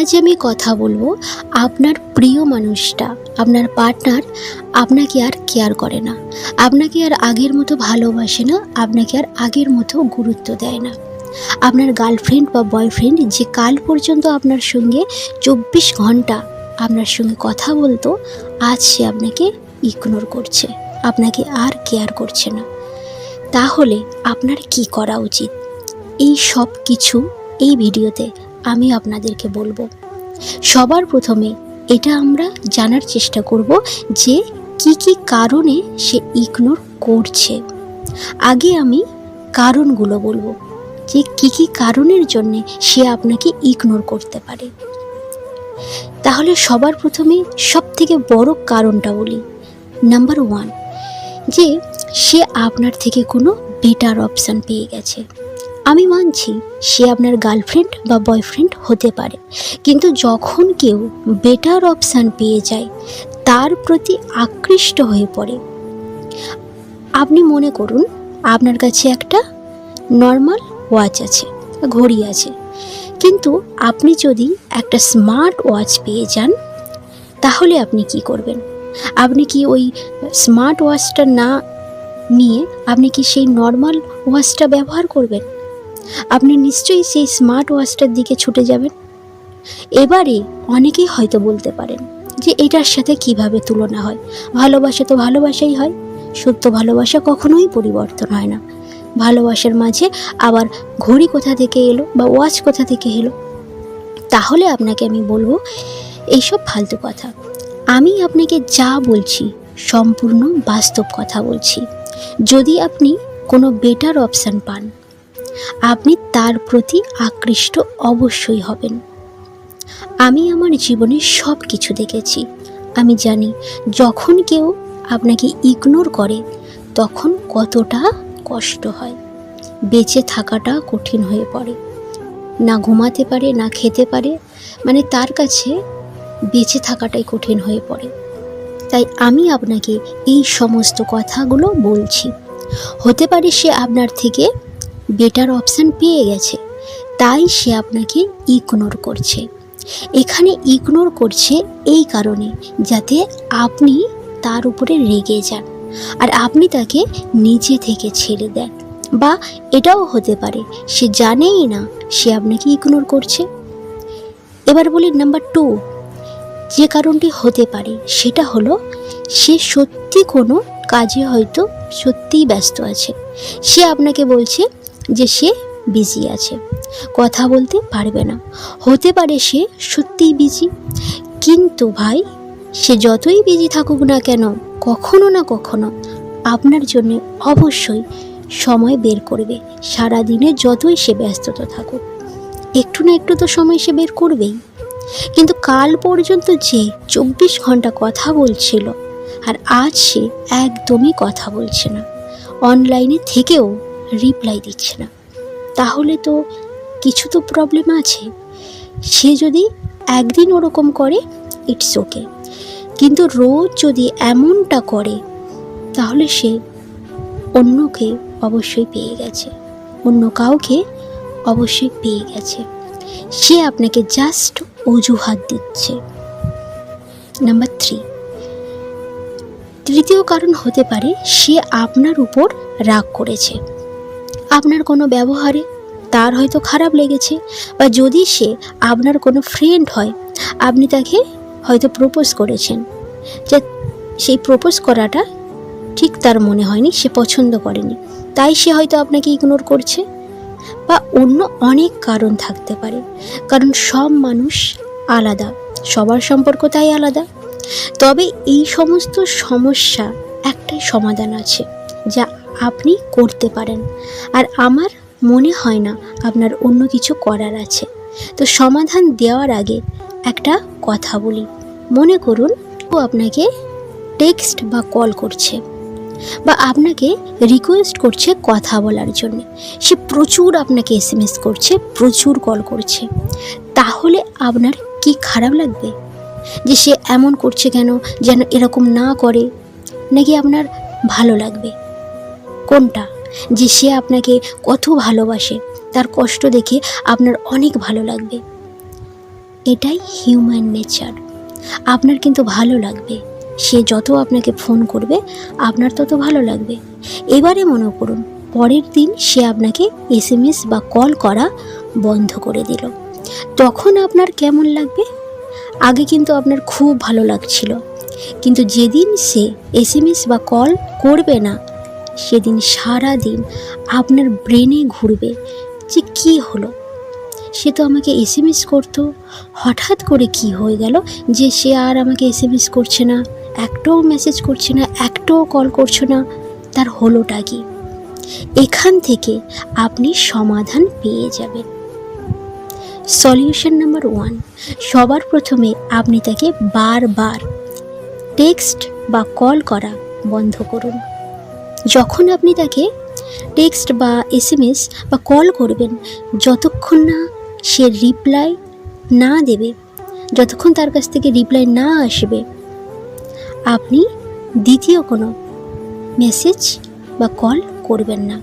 আজ আমি কথা বলব আপনার প্রিয় মানুষটা, আপনার পার্টনার আপনাকে আর কেয়ার করে না। আপনাকে আর আগের মতো ভালোবাসে না, আপনাকে আর আগের মতো গুরুত্ব দেয় না। আপনার গার্লফ্রেন্ড বা বয়ফ্রেন্ড যে কাল পর্যন্ত আপনার সঙ্গে চব্বিশ ঘণ্টা আপনার সঙ্গে কথা বলতো, আজ সে আপনাকে ইগনোর করছে, আপনাকে আর কেয়ার করছে না। তাহলে আপনার কি করা উচিত? এই সব কিছু এই ভিডিওতে আমি আপনাদেরকে বলব। সবার প্রথমে এটা আমরা জানার চেষ্টা করব যে কি কি কারণে সে ইগনোর করছে। আগে আমি কারণগুলো বলব যে কি কি কারণের জন্য সে আপনাকে ইগনোর করতে পারে। তাহলে সবার প্রথমে সব থেকে বড় কারণটা বলি। নাম্বার ওয়ান যে সে আপনার থেকে কোনো বেটার অপশান পেয়ে গেছে। আমি মানছি সে আপনার গার্লফ্রেন্ড বা বয়ফ্রেন্ড হতে পারে। কিন্তু যখন কেউ বেটার অপশান পেয়ে যায়, তার প্রতি আকৃষ্ট হয়ে পড়ে। আপনি মনে করুন, আপনার কাছে একটা নর্মাল ওয়াচ আছে, ঘড়ি আছে। কিন্তু আপনি যদি একটা স্মার্ট ওয়াচ পেয়ে যান, তাহলে আপনি কি করবেন? আপনি কি ওই স্মার্ট ওয়াচটা না নিয়ে আপনি কি সেই নর্মাল ওয়াচটা ব্যবহার করবেন? আপনি নিশ্চয়ই সেই স্মার্ট ওয়াচটার দিকে ছুটে যাবেন। এবারে অনেকেই হয়তো বলতে পারেন যে এটার সাথে কীভাবে তুলনা হয়? ভালোবাসা তো ভালোবাসাই হয়, সত্য ভালোবাসা কখনোই পরিবর্তন হয় না। ভালোবাসার মাঝে আবার ঘড়ি কোথা থেকে এলো বা ওয়াচ কোথা থেকে এলো? তাহলে আপনাকে আমি বলব, এইসব ফালতু কথা। আমি আপনাকে যা বলছি, সম্পূর্ণ বাস্তব কথা বলছি। যদি আপনি কোনো বেটার অপশান পান আপনি তার প্রতি আকৃষ্ট অবশ্যই হবেন। আমি আমার জীবনে সব কিছু দেখেছি। আমি জানি যখন কেউ আপনাকে ইগনোর করে, তখন কতটা কষ্ট হয়। বেঁচে থাকাটা কঠিন হয়ে পড়ে। না ঘুমাতে পারে, না খেতে পারে মানে তার কাছে বেঁচে থাকাটাই কঠিন হয়ে পড়ে। তাই আমি আপনাকে এই সমস্ত কথাগুলো বলছি। হতে পারে সে আপনার থেকে বেটার অপশান পেয়ে গেছে। তাই সে আপনাকে ইগনোর করছে। এখানে ইগনোর করছে এই কারণে, যাতে আপনি তার উপরে রেগে যান আর আপনি তাকে নিজে থেকে ছেড়ে দেন। বা এটাও হতে পারে, সে জানেই না সে আপনাকে ইগনোর করছে। এবার বলি নাম্বার টু যে কারণটি হতে পারে, সেটা হলো সে সত্যি কোনো কাজে হয়তো সত্যিই ব্যস্ত আছে। সে আপনাকে বলছে যে সে বিজি আছে। কথা বলতে পারবে না। হতে পারে সে সত্যিই বিজি। কিন্তু ভাই, সে যতই বিজি থাকুক না কেন, কখনো না কখনো আপনার জন্য অবশ্যই সময় বের করবে। সারা দিনে যতই সে ব্যস্ততা থাকুক, একটু না একটু তো সময় সে বের করবেই। কিন্তু কাল পর্যন্ত যে চব্বিশ ঘণ্টা কথা বলছিল, আর আজ সে একদমই কথা বলছে না। অনলাইনে থেকেও রিপ্লাই দিচ্ছে না। তাহলে তো কিছু তো প্রবলেম আছে। সে যদি একদিন ওরকম করে ইটস ওকে কিন্তু রোজ যদি এমনটা করে, তাহলে সে অন্যকে অবশ্যই পেয়ে গেছে। অন্য কাউকে অবশ্যই পেয়ে গেছে। সে আপনাকে জাস্ট অজুহাত দিচ্ছে। নাম্বার থ্রি তৃতীয় কারণ হতে পারে, সে আপনার উপর রাগ করেছে। আপনার কোনো ব্যবহারে তার হয়তো খারাপ লেগেছে বা যদি সে আপনার কোনো ফ্রেন্ড হয়, আপনি তাকে হয়তো প্রপোজ করেছেন। যে সেই প্রপোজ করাটা ঠিক তার মনে হয়নি, সে পছন্দ করেনি। তাই সে হয়তো আপনাকে ইগনোর করছে বা অন্য অনেক কারণ থাকতে পারে। কারণ সব মানুষ আলাদা, সবার সম্পর্ক তাই আলাদা। তবে এই সমস্ত সমস্যা একটাই সমাধান আছে, যা আপনি করতে পারেন। আর আমার মনে হয় না আপনার অন্য কিছু করার আছে। তো সমাধান দেওয়ার আগে একটা কথা বলি। মনে করুন ও আপনাকে টেক্সট বা কল করছে বা আপনাকে রিকোয়েস্ট করছে কথা বলার জন্য। সে প্রচুর আপনাকে এসএমএস করছে, প্রচুর কল করছে। তাহলে আপনার কি খারাপ লাগবে? যে সে এমন করছে কেন? যেন এরকম না করে। নাকি আপনার ভালো লাগবে? কোনটা? যে সে আপনাকে কত ভালোবাসে, তার কষ্ট দেখে আপনার অনেক ভালো লাগবে। এটাই হিউম্যান নেচার আপনার কিন্তু ভালো লাগবে। সে যত আপনাকে ফোন করবে, আপনার তত ভালো লাগবে। এবারে মনে করুন, পরের দিন সে আপনাকে এসএমএস বা কল করা বন্ধ করে দিল। তখন আপনার কেমন লাগবে? আগে কিন্তু আপনার খুব ভালো লাগছিল। কিন্তু যেদিন সে এসএমএস বা কল করবে না সেদিন সারা দিন আপনার ব্রেনে ঘুরবে যে কী হলো। সে তো আমাকে এস এম এস করতো। হঠাৎ করে কি হয়ে গেল যে সে আর আমাকে এস এম এস করছে না, একটাও মেসেজ করছে না, একটাও কল করছে না। তার হলোটা কি? এখান থেকে আপনি সমাধান পেয়ে যাবেন। সলিউশন নাম্বার ওয়ান সবার প্রথমে আপনি তাকে বারবার টেক্সট বা কল করা বন্ধ করুন। যখন আপনি তাকে টেক্সট বা এসএমএস বা কল করবেন, যতক্ষণ না সে রিপ্লাই না দেবে, যতক্ষণ তার কাছ থেকে রিপ্লাই না আসবে, আপনি দ্বিতীয় কোনো মেসেজ বা কল করবেন না।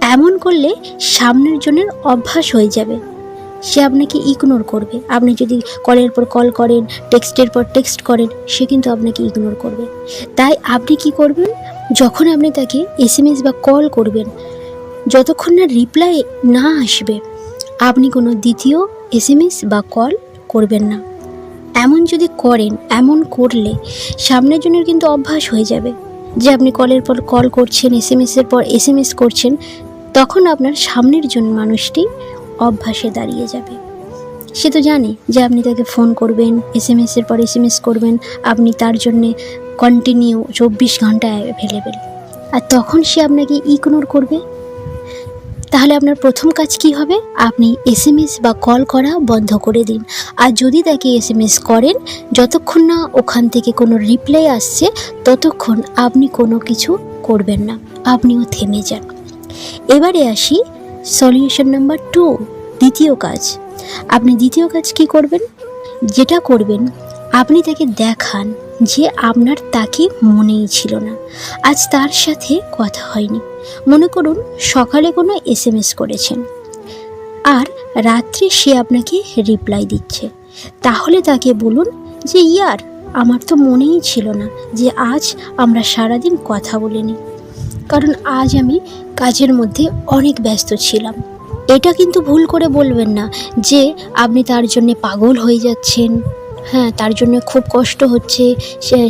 এমন করলে সামনের জনের অভ্যাস হয়ে যাবে। সে আপনাকে ইগনোর করবে। আপনি যদি কলের পর কল করেন টেক্সটের পর টেক্সট করেন, সে কিন্তু আপনাকে ইগনোর করবে। তাই আপনি কি করবেন? যখন আপনি তাকে এসএমএস বা কল করবেন, যতক্ষণ না রিপ্লাই না আসবে, আপনি কোনো দ্বিতীয় এসএমএস বা কল করবেন না। এমন যদি করেন, এমন করলে সামনের জনের কিন্তু অভ্যাস হয়ে যাবে যে আপনি কলের পর কল করছেন এসএমএসের পর এসএমএস করছেন, তখন আপনার সামনের জন মানুষটি অভ্যাসে দাঁড়িয়ে যাবে। সে তো জানে যে আপনি তাকে ফোন করবেন এসএমএসের পর এসএমএস করবেন, আপনি তার জন্যে কন্টিনিউ চব্বিশ ঘণ্টা অ্যাভেলেবেল আর তখন সে আপনাকে ইগনোর করবে। তাহলে আপনার প্রথম কাজ কি হবে? আপনি এসএমএস বা কল করা বন্ধ করে দিন। আর যদি তাকে এসএমএস করেন, যতক্ষণ না ওখান থেকে কোনো রিপ্লাই আসছে, ততক্ষণ আপনি কোনো কিছু করবেন না। আপনিও থেমে যান। এবারে আসি সলিউশন নাম্বার টু দ্বিতীয় কাজ। আপনি দ্বিতীয় কাজ কি করবেন? যেটা করবেন, আপনি তাকে দেখান। যে আপনার তাকে মনেই ছিল না। আজ তার সাথে কথা হয়নি। মনে করুন, সকালে কোনো এস করেছেন। আর রাত্রে সে আপনাকে রিপ্লাই দিচ্ছে। তাহলে তাকে বলুন যে, ইয়ার, আমার তো মনেই ছিল না যে আজ আমরা সারাদিন কথা বলিনি। কারণ আজ আমি কাজের মধ্যে অনেক ব্যস্ত ছিলাম। এটা কিন্তু ভুল করে বলবেন না যে, আপনি তার জন্য পাগল হয়ে যাচ্ছেন। হ্যাঁ তার জন্য খুব কষ্ট হচ্ছে।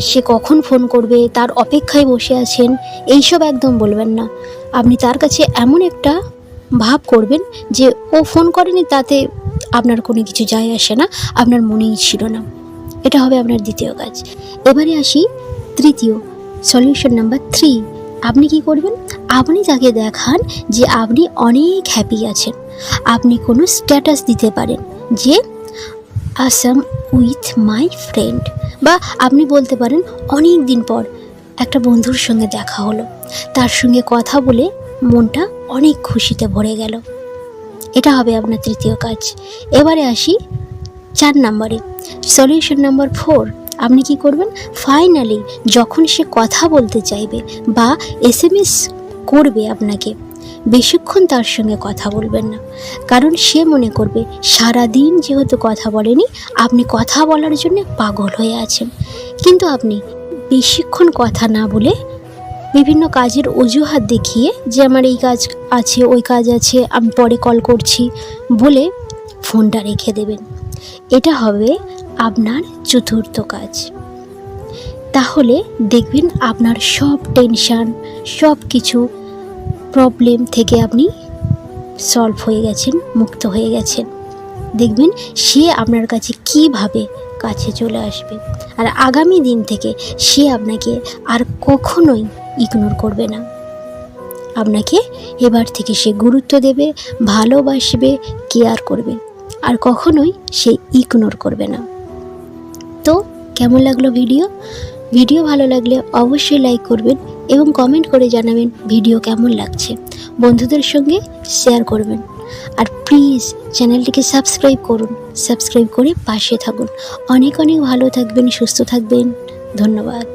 সে কখন ফোন করবে? তার অপেক্ষায় বসে আছেন। এইসব একদম বলবেন না। আপনি তার কাছে এমন একটা ভাব করবেন যে, ও ফোন করেনি তাতে আপনার কোনো কিছু যায় আসে না, আপনার মনেই ছিল না। এটা হবে আপনার দ্বিতীয় কাজ। এবারে আসি তৃতীয় সলিউশন নাম্বার থ্রি আপনি কি করবেন? আপনি তাকে দেখান যে আপনি অনেক হ্যাপি আছেন। আপনি কোনো স্ট্যাটাস দিতে পারেন যে আসাম উইথ মাই ফ্রেন্ড বা আপনি বলতে পারেন, অনেক দিন পর একটা বন্ধুর সঙ্গে দেখা হলো। তার সঙ্গে কথা বলে মনটা অনেক খুশিতে ভরে গেল। এটা হবে আপনার তৃতীয় কাজ। এবারে আসি চার নম্বরে। সলিউশন নাম্বার ফোর আপনি কি করবেন? ফাইনালি যখন সে কথা বলতে চাইবে বা এস করবে আপনাকে বেশিক্ষণ তার সঙ্গে কথা বলবেন না। কারণ সে মনে করবে সারা দিন যেহেতু কথা বলেনি, আপনি কথা বলার জন্য পাগল হয়ে আছেন। কিন্তু আপনি বেশিক্ষণ কথা না বলে বিভিন্ন কাজের অজুহাত দেখিয়ে যে আমার এই কাজ আছে, ওই কাজ আছে, আমি পরে কল করছি বলে ফোনটা রেখে দেবেন। এটা হবে আপনার চতুর্থ কাজ। তাহলে দেখবেন আপনার সব টেনশান সব কিছু প্রবলেম থেকে আপনি সলভ হয়ে গেছেন, মুক্ত হয়ে গেছেন। দেখবেন সে আপনার কাছে কীভাবে কাছে চলে আসবে। আর আগামী দিন থেকে সে আপনাকে আর কখনোই ইগনোর করবে না। আপনাকে এবার থেকে সে গুরুত্ব দেবে, ভালোবাসবে কেয়ার করবে। আর কখনোই সে ইগনোর করবে না। তো কেমন লাগল ভিডিও ভিডিও ভালো লাগলে অবশ্যই লাইক করবেন এবং কমেন্ট করে জানাবেন ভিডিও কেমন লাগছে। বন্ধুদের সঙ্গে শেয়ার করবেন। আর প্লিজ চ্যানেলটিকে সাবস্ক্রাইব করুন। সাবস্ক্রাইব করে পাশে থাকুন। অনেক অনেক ভালো থাকবেন, সুস্থ থাকবেন। ধন্যবাদ।